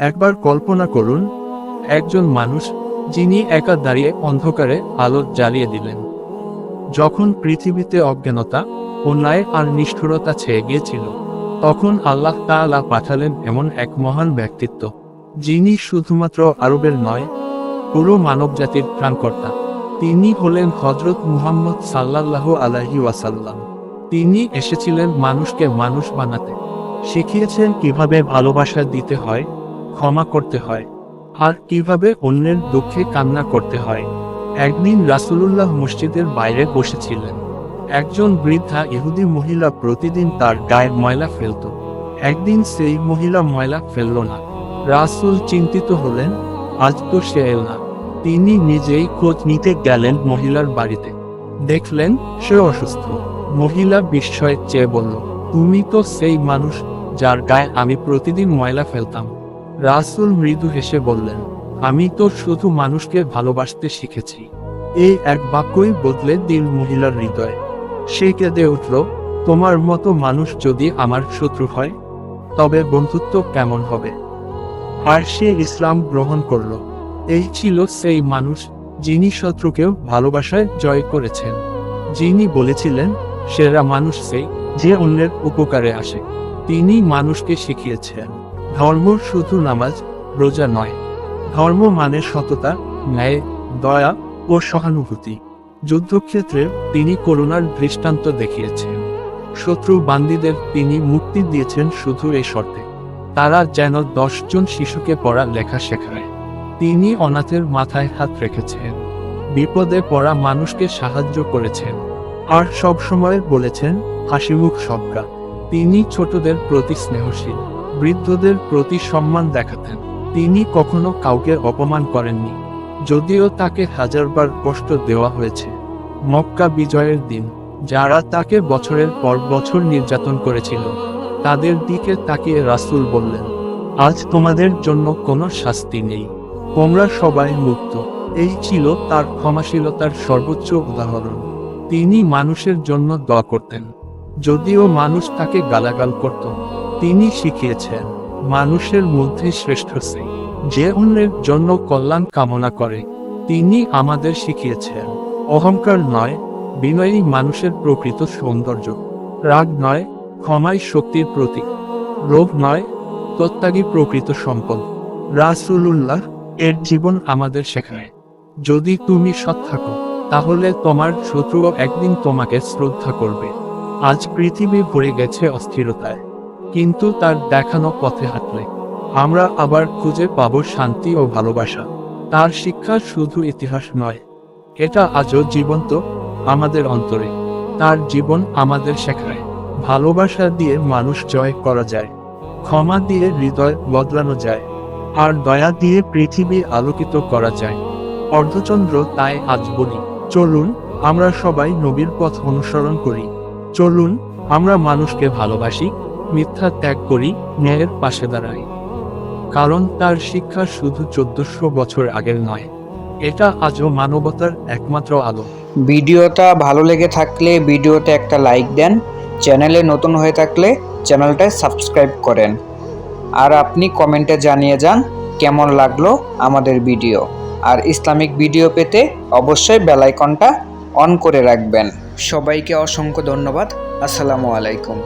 একবার কল্পনা করুন, একজন মানুষ যিনি একা দাঁড়িয়ে অন্ধকারে আলো জ্বালিয়ে দিলেন। যখন পৃথিবীতে অজ্ঞানতা, অন্যায় আর নিষ্ঠুরতা ছেয়ে গিয়েছিল, তখন আল্লাহ তাআলা পাঠালেন এমন এক মহান ব্যক্তিত্ব, যিনি শুধুমাত্র আরবের নয়, পুরো মানবজাতির প্রাণকর্তা। তিনি হলেন হজরত মুহাম্মদ সাল্লাল্লাহ আলাহি ওয়াসাল্লাম। তিনি এসেছিলেন মানুষকে মানুষ বানাতে। শিখিয়েছেন কীভাবে ভালোবাসা দিতে হয় ক্ষমা করতে হয়। আর কীভাবে অন্যের দুঃখে কান্না করতে হয়। একদিন রাসূলুল্লাহ মসজিদের বাইরে বসেছিলেন। একজন বৃদ্ধা ইহুদি মহিলা প্রতিদিন তার গায়ে ময়লা ফেলত। একদিন সেই মহিলা ময়লা ফেলল না। রাসূল চিন্তিত হলেন, আজ তো সে এল না। তিনি নিজেই খোঁজ নিতে গেলেন মহিলার বাড়িতে। দেখলেন, সে অসুস্থ। মহিলা বিস্ময়ের চেয়ে বলল, তুমি তো সেই মানুষ যার গায়ে আমি প্রতিদিন ময়লা ফেলতাম। রাসূল মৃদু হেসে বললেন, আমি তো শুধু মানুষকে ভালোবাসতে শিখেছি। এই এক বাক্যই বদলে দিল মহিলার হৃদয়। সে কেঁদে উঠল, তোমার মতো মানুষ যদি আমার শত্রু হয়, তবে বন্ধুত্ব কেমন হবে? আর সে ইসলাম গ্রহণ করল। এই ছিল সেই মানুষ যিনি শত্রুকেও ভালোবাসায় জয় করেছেন। যিনি বলেছিলেন, সেরা মানুষ সেই যে অন্যের উপকারে আসে। তিনি মানুষকে শিখিয়েছেন। ধর্ম শুধু নামাজ, রোজা নয়। ধর্ম মানে সততা, ন্যায়, দয়া ও সহানুভূতি। যুদ্ধক্ষেত্রে তিনি করুণার দৃষ্টান্ত দেখিয়েছেন। শত্রু বান্দীদের তিনি মুক্তি দিয়েছেন শুধু এই শর্তে। তারা যেন দশজন শিশুকে পড়া লেখা শেখায়। তিনি অনাথের মাথায় হাত রেখেছেন। বিপদে পড়া মানুষকে সাহায্য করেছেন। আর সব সময় বলেছেন, হাসিমুখ সবকা তিনি ছোটদের প্রতি স্নেহশীল। বৃদ্ধদের প্রতি সম্মান দেখাতেন। তিনি কখনো কাউকে অপমান করেননি। যদিও তাকে হাজারবার কষ্ট দেওয়া হয়েছে। মক্কা বিজয়ের দিন, যারা তাকে বছরের পর বছর নির্যাতন করেছিল, তাদের দিকে তাকিয়ে রাসূল বললেন, আজ তোমাদের জন্য কোনো শাস্তি নেই। তোমরা সবাই মুক্ত। এই ছিল তার ক্ষমাশীলতার সর্বোচ্চ উদাহরণ। তিনি মানুষের জন্য দোয়া করতেন। যদিও মানুষ তাকে গালাগাল করত তিনি শিখিয়েছেন, মানুষের মধ্যে শ্রেষ্ঠ সেই যে অন্যের জন্য কল্যাণ কামনা করে। তিনি আমাদের শিখিয়েছেন, অহংকার নয়, বিনয়ী মানুষের প্রকৃত সৌন্দর্য। রাগ নয়, ক্ষমাই শক্তির প্রতীক। রোগ নয় তত্ত্যাগী প্রকৃত সম্পদ। রাসূলুল্লাহ, এর জীবন আমাদের শেখায়। যদি তুমি সৎ থাকো, তাহলে তোমার শত্রুও একদিন তোমাকে শ্রদ্ধা করবে। আজ পৃথিবী ভরে গেছে অস্থিরতায়। কিন্তু তার দেখানো পথে হাঁটলে। আমরা আবার খুঁজে পাব শান্তি ও ভালোবাসা। তার শিক্ষা শুধু ইতিহাস নয়, এটা আজও জীবন্ত আমাদের অন্তরে। তার জীবন আমাদের শেখায়। ভালোবাসা দিয়ে মানুষ জয় করা যায়। ক্ষমা দিয়ে হৃদয় বদলানো যায়। আর দয়া দিয়ে পৃথিবী আলোকিত করা যায়। অর্ধচন্দ্র তাই আজ বলি, চলুন আমরা সবাই নবীর পথ অনুসরণ করি। চলুন আমরা মানুষকে ভালোবাসি মিথ্যা ত্যাগ করি, ন্যায়ের পাশে দাঁড়াই। কারণ তার শিক্ষা শুধু চোদ্দশো বছর আগের নয়, এটা আজও মানবতার একমাত্র আলো। ভিডিওটা ভালো লেগে থাকলে ভিডিওতে একটা লাইক দেন, চ্যানেলে নতুন হয়ে থাকলে চ্যানেলটা সাবস্ক্রাইব করেন। আর আপনি কমেন্টে জানিয়ে যান, কেমন লাগল আমাদের ভিডিও। আর ইসলামিক ভিডিও পেতে অবশ্যই বেলাইকনটা অন করে রাখবেন। সবাইকে অসংখ্য ধন্যবাদ। আসসালামু আলাইকুম।